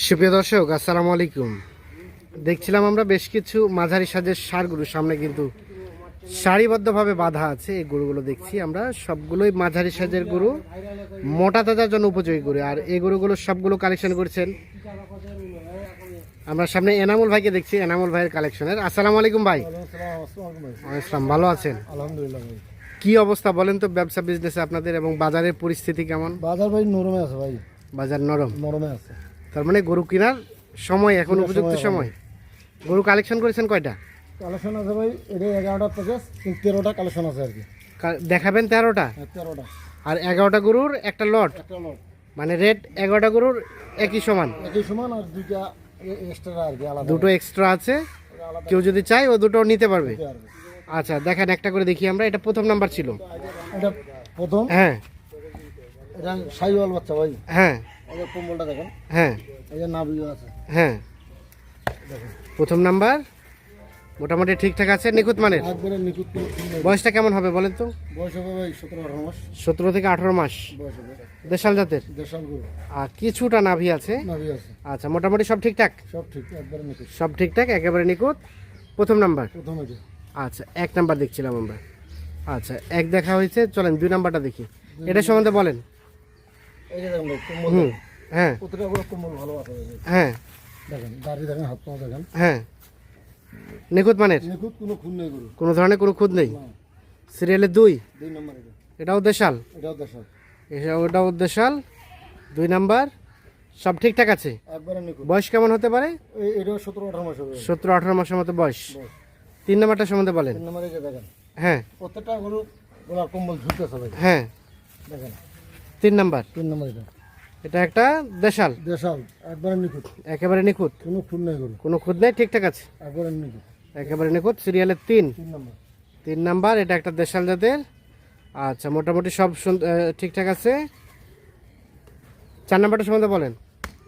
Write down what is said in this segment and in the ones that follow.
সুপ্রিয় দর্শক আসসালামু আলাইকুম। দেখছিলাম আমরা বেশ কিছু মাঝারি সাজের সার সারগুলো সামনে কিন্তু সারিবদ্ধভাবে বাঁধা আছে। এই গরুগুলো দেখছি আমরা সবগুলোই মাঝারি সাজের গরু মোটা তাজার জন্য উপযোগী গরু। আর এই গরুগুলো সবগুলো কালেকশন করছেন আমরা সামনে এনামুল ভাইকে দেখছি এনামুল ভাইয়ের কালেকশনের আসসালামু আলাইকুম ভাই। আসসালাম ভালো আছেন? আলহামদুলিল্লাহ ভাই। কি অবস্থা বলেন তো ব্যবসা বিজনেসে আপনাদের এবং বাজারের পরিস্থিতি কেমন? বাজার ভাই নরমে আছে ভাই। বাজার নরম? নরমে আছে। তার মানে গরু কেনার সময় এখন উপযুক্ত সময় গরু কালেকশন করেছেন কয়টা? কালেকশন আছে ভাই এটা এগারোটা প্যাকেজ তেরোটা কালেকশন আছে আর কি। দেখাবেন তেরোটা? হ্যাঁ, তেরোটা। আর এগারোটা গরুর একটা লট একটা লট মানে রেট এগারোটা গরুর একই সমান? একই সমান আর দুইটা এক্সট্রা আর কি আলাদা। দুটো এক্সট্রা আছে। কেউ যদি চায় ও দুটো নিতে পারবে। আচ্ছা দেখেন একটা করে দেখি আমরা এটা প্রথম নাম্বার ছিল। এটা প্রথম? হ্যাঁ। এটা সাইওয়াল বাচ্চা ভাই। হ্যাঁ। এই যে কম্বলটা দেখেন। হ্যাঁ। এই যে নাভিও আছে। হ্যাঁ। প্রথম নাম্বার মোটামুটি ঠিকঠাক আছে নিখুঁত মানের? একবারে নিখুঁত। বয়সটা কেমন হবে বলেন তো? বয়স হবে ভাই সতেরো আঠারো মাস। সতেরো থেকে আঠারো মাস। বয়স হবে। দেশাল জাতের? দেশাল গরু। আর কিছুটা নাভি আছে? নাভি আছে। আচ্ছা মোটামুটি সব ঠিকঠাক? সব ঠিক একবারে নিখুঁত। সব ঠিকঠাক একেবারে নিখুঁত। প্রথম নাম্বার? প্রথম আচ্ছা এক নাম্বার দেখছিলাম আমরা। আচ্ছা এক দেখা হয়েছে চলেন দুই নাম্বারটা দেখি। এটা সম্বন্ধে বলেন এই যে দেখেন ভাই কম্বল হুম হ্যাঁ। প্রতিটা করে কম্বল ভালো আছে হ্যাঁ। দেখেন দাড়ি দেখেন হাত পা দেখেন। হ্যাঁ। নিখুঁত মানের? নিখুঁত কোনো খুন নেই গরু কোনো ধরনের কোনো খুঁত নেই? দুই? দুই নম্বর এটা। এটাও দেশাল? এটাও দেশাল। দুই নাম্বার? সব ঠিকঠাক আছে? বয়স কেমন হতে পারে? সতেরো আঠারো হবে। মাসের মতো বয়স। তিন নাম্বারটা সম্বন্ধে বলেন। হ্যাঁ। প্রত্যেকটা গরু কম্বল ঝুলতেছে ভাই। হ্যাঁ। দেখেন। তিন নাম্বার? তিন নম্বর এটা। এটা একটা দেশাল? দেশাল একবারে নিখুঁত। একেবারে নিখুঁত? কোনো খুন নেই গরু কোনো খুঁত নেই? ঠিকঠাক আছে? একবারে নিখুঁত। একেবারে নিখুঁত? সিরিয়ালের তিন? তিন নম্বর। তিন নাম্বার এটা একটা দেশাল জাতের। আচ্ছা মোটামুটি সব ঠিকঠাক আছে? চার নাম্বারটা সম্বন্ধে বলেন।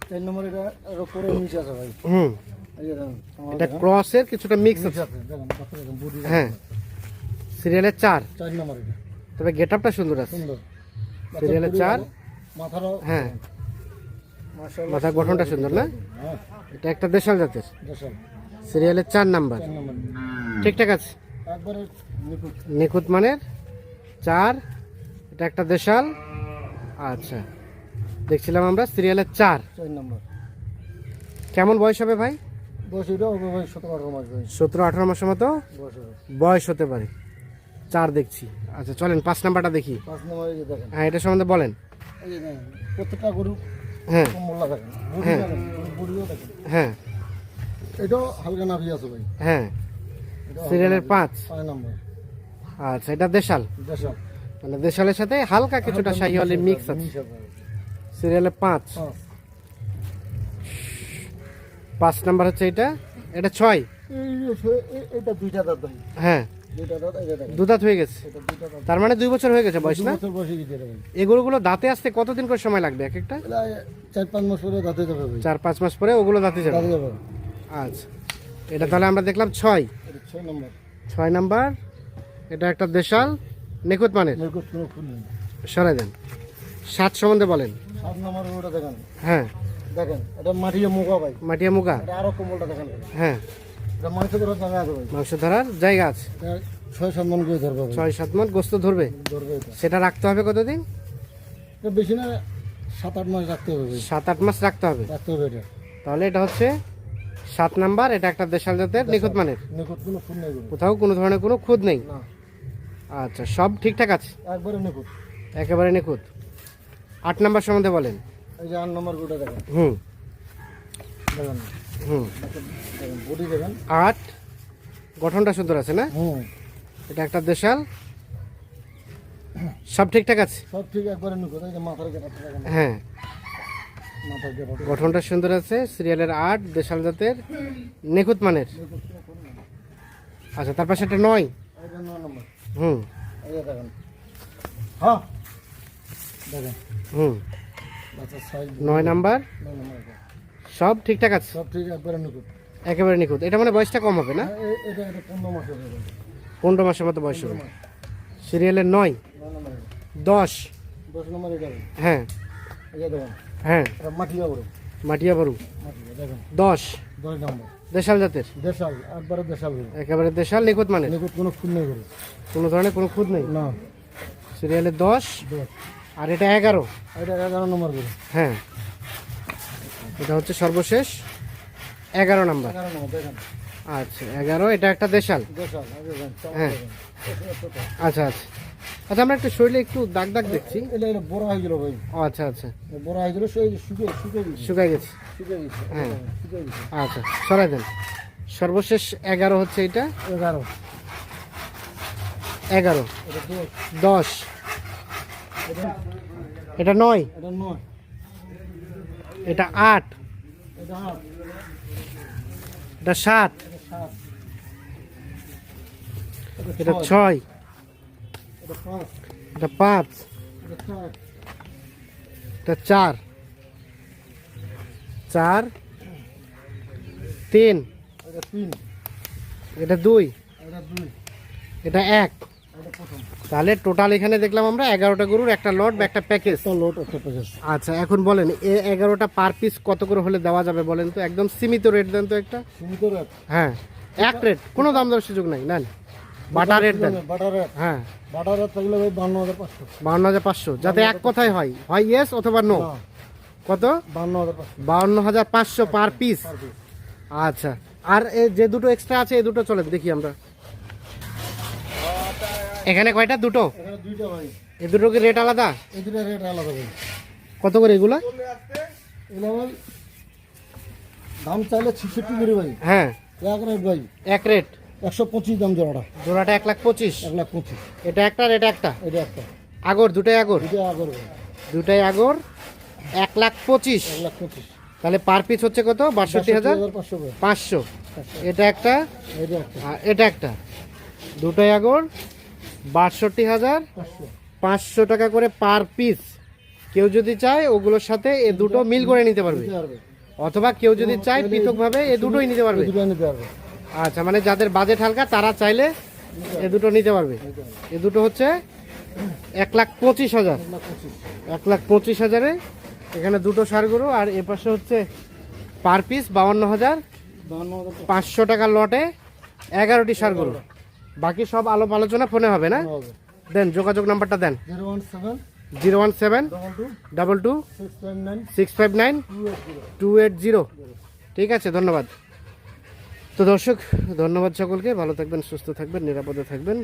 তিন নম্বর এটা উপরে নিচে আছে ভাই। হুম। এটা ক্রসের কিছুটা মিক্স আছে। হ্যাঁ। সিরিয়ালের চার। চার নম্বর তবে গেট আপটা সুন্দর আছে। সুন্দর। সিরিয়ালের চার। হ্যাঁ। মাথার গঠনটা সুন্দর না? হ্যাঁ। এটা একটা দেশাল জাতের। সিরিয়ালের চার নাম্বার। ঠিকঠাক আছে? নিখুঁত। মানের। চার এটা একটা দেশাল। আচ্ছা দেখছিলাম আমরা সিরিয়ালের চার। নম্বর। কেমন বয়স হবে ভাই? সতেরো আঠারো মাসের মতো? বয়স হতে পারে। চার দেখছি। আচ্ছা চলেন পাঁচ নাম্বারটা দেখি। পাঁচ নম্বরে যে দেখেন। হ্যাঁ এটা সম্বন্ধে বলেন। এই যে দেখেন প্রত্যেকটা গরু হ্যাঁ। মোল্লা দেখেন হ্যাঁ। দেখেন বুড়িও দেখেন। হ্যাঁ। এটাও হালকা নাভি আছে ভাই। হ্যাঁ। সিরিয়ালের পাঁচ। ছয় নম্বর। আচ্ছা এটা দেশাল। দেশাল। মানে দেশালের সাথে হালকা কিছুটা মিক্স আছে পাঁচ। পাঁচ। নাম্বার হচ্ছে এটা। এটা ছয়। এটা দুইটা দাঁত হ্যাঁ। এই দুদাত হয়ে গেছে। তার মানে দুই বছর হয়ে গেছে বয়স না? ভাই এগুলোগুলো দাঁতে আসতে কতদিন করে সময় লাগবে এক একটা? চার পাঁচ মাস পরে দাঁতে যাবে চার পাঁচ মাস পরে ওগুলো দাঁতে যাবে। আচ্ছা। এটা তাহলে আমরা দেখলাম ছয়। ছয় নম্বর। ছয় নাম্বার। এটা একটা দেশাল নিখুঁত মানের। নেই। সরাই দেন। সাত সম্বন্ধে বলেন। সাত নম্বর ওটা দেখেন। হ্যাঁ। দেখেন এটা মাটিয়ে মুখা ভাই। মাটিয়া মুগা। আরও কম্বলটা দেখেন। হ্যাঁ। মাংস ধরার জায়গা আছে মাংস ধরার জায়গা আছে? ছয় সাত মন করে ধরবে ছয় সাত মন গোস্ত ধরবে? ধরবে সেটা রাখতে হবে কতদিন? বেশি না সাত আট মাস রাখতে হবে সাত আট মাস রাখতে হবে? রাখতে হবে এটা। তাহলে এটা হচ্ছে সাত নাম্বার এটা একটা দেশাল জাতের নিখুঁত মানের। নিখুঁত কোনো ফুল নেই কোথাও কোনো ধরনের কোনো খুঁত নেই? আচ্ছা সব ঠিকঠাক আছে? একবারে নিখুঁত। একেবারে নিখুঁত। আট নাম্বার সম্বন্ধে বলেন। এই যে আট নম্বর গোটা দেখেন। হুম। দেখেন। হুম। বডি দেখেন। আট। গঠনটা সুন্দর আছে না? হুম। এটা একটা দেশাল। সব ঠিকঠাক আছে? সব ঠিক একবারে নিখুঁত। এই মাথার গেটাটা হ্যাঁ। গঠনটা সুন্দর আছে সিরিয়ালের আট দেশাল জাতের নিখুঁত মানের। আচ্ছা তার পাশে একটা নয়। হুম। হ্যাঁ। হুম। নয় নাম্বার। সব ঠিকঠাক আছে? সব ঠিক একবারে নিখুঁত। একেবারে নিখুঁত। এটা মানে বয়সটা কম হবে না? এটা এটা পনেরো মাস হবে। পনেরো মাসের মতো বয়স হবে। সিরিয়ালের নয়। দশ? দশ নম্বর হ্যাঁ। এই যে দেখেন। হ্যাঁ। মাটিয়া গরু। মাটিয়া দেখেন। দশ? দশ নম্বর। দেশাল জাতের? দেশাল একবারে দেশাল একেবারে দেশাল নিখুঁত মানে? নিখুঁত কোনো খুন নেই কোনো ধরনের কোনো খুঁত নেই? না। সিরিয়ালে দশ? আর এটা এগারো? এটা এগারো নম্বর হ্যাঁ। এটা হচ্ছে সর্বশেষ। এগারো নাম্বার। আচ্ছা এগারো এটা একটা দেশাল। হ্যাঁ। আচ্ছা আচ্ছা। আচ্ছা আমরা একটু শরীরে একটু দাগ দাগ দেখছি। এটা এটা বড় হয়ে গেল ভাই। আচ্ছা আচ্ছা। বড় হয়ে গেল গেছে। হ্যাঁ। গেছে। আচ্ছা সরাই দেন। সর্বশেষ এগারো হচ্ছে এটা। এগারো। এগারো। দশ। এটা নয়। এটা নয়। এটা আট। এটা সাত। এটা ছয়। এটা পাঁচ। এটা চার। চার। তিন। এটা দুই। এটা এক। তাহলে টোটাল এখানে দেখলাম আমরা এগারোটা গরুর একটা লট বা একটা প্যাকেজ। লোট একটা প্যাকেজ আচ্ছা এখন বলেন এ এগারোটা পার পিস কত করে হলে দেওয়া যাবে বলেন তো? একদম সীমিত রেট দেন তো একটা। সীমিত রেট হ্যাঁ এক রেট কোনো দাম দেওয়ার সুযোগ নাই নেন। বাটা রেট দেন। রেট হ্যাঁ। বাটার রেট থাকলে ভাই বান্ন হাজার পাঁচশো। হাজার পাঁচশো যাতে এক কথায় হয়। হয় ইয়েস অথবা নো না। কত? বান্ন হাজার পাঁচশো। হাজার পাঁচশো পার পিস আচ্ছা আর যে দুটো এক্সট্রা আছে এই দুটো চলে দেখি আমরা। এখানে কয়টা? দুটো? এই দুটো কি রেট আলাদা? এই দুটা রেট আলাদা ভাই। কত করে এগুলা? এগুলো ভাই দাম চাইলে ছিষট্টি করে ভাই। হ্যাঁ। এক রেট ভাই। এক রেট একশো পঁচিশ দাম জোড়াটা। জোড়াটা এক লাখ পঁচিশ? এক লাখ পঁচিশ। এটা একটা আর এটা একটা? এটা একটা। আগর দুটাই আগর? দুটো আগর ভাই। দুটাই আগর এক লাখ পঁচিশ? এক লাখ পঁচিশ। তাহলে পার পিস হচ্ছে কত? বাষট্টি হাজার? পাঁচশো এটা একটা? এটা একটা। আর এটা একটা। দুটাই আগর বাষট্টি হাজার পাঁচশো টাকা করে পার পিস। কেউ যদি চায় ওগুলোর সাথে এ দুটো মিল করে নিতে পারবে। অথবা কেউ যদি চায় পৃথকভাবে এ দুটোই নিতে পারবে। আচ্ছা মানে যাদের বাজেট হালকা তারা চাইলে এ দুটো নিতে পারবে। এ দুটো হচ্ছে এক লাখ পঁচিশ হাজার। এক লাখ পঁচিশ। এক লাখ পঁচিশ হাজারে এখানে দুটো সার গরু আর এ পাশে হচ্ছে পার পিস বাউন্ন হাজার পাঁচশো টাকা লটে এগারোটি সার গরু। বাকি সব আলো আলোচনা ফোনে হবে না দেন যোগাযোগ নাম্বারটা দেন zero one seven double two six five nine two eight zero ঠিক আছে ধন্যবাদ তো দর্শক ধন্যবাদ সকলকে ভালো থাকবেন সুস্থ থাকবেন নিরাপদে থাকবেন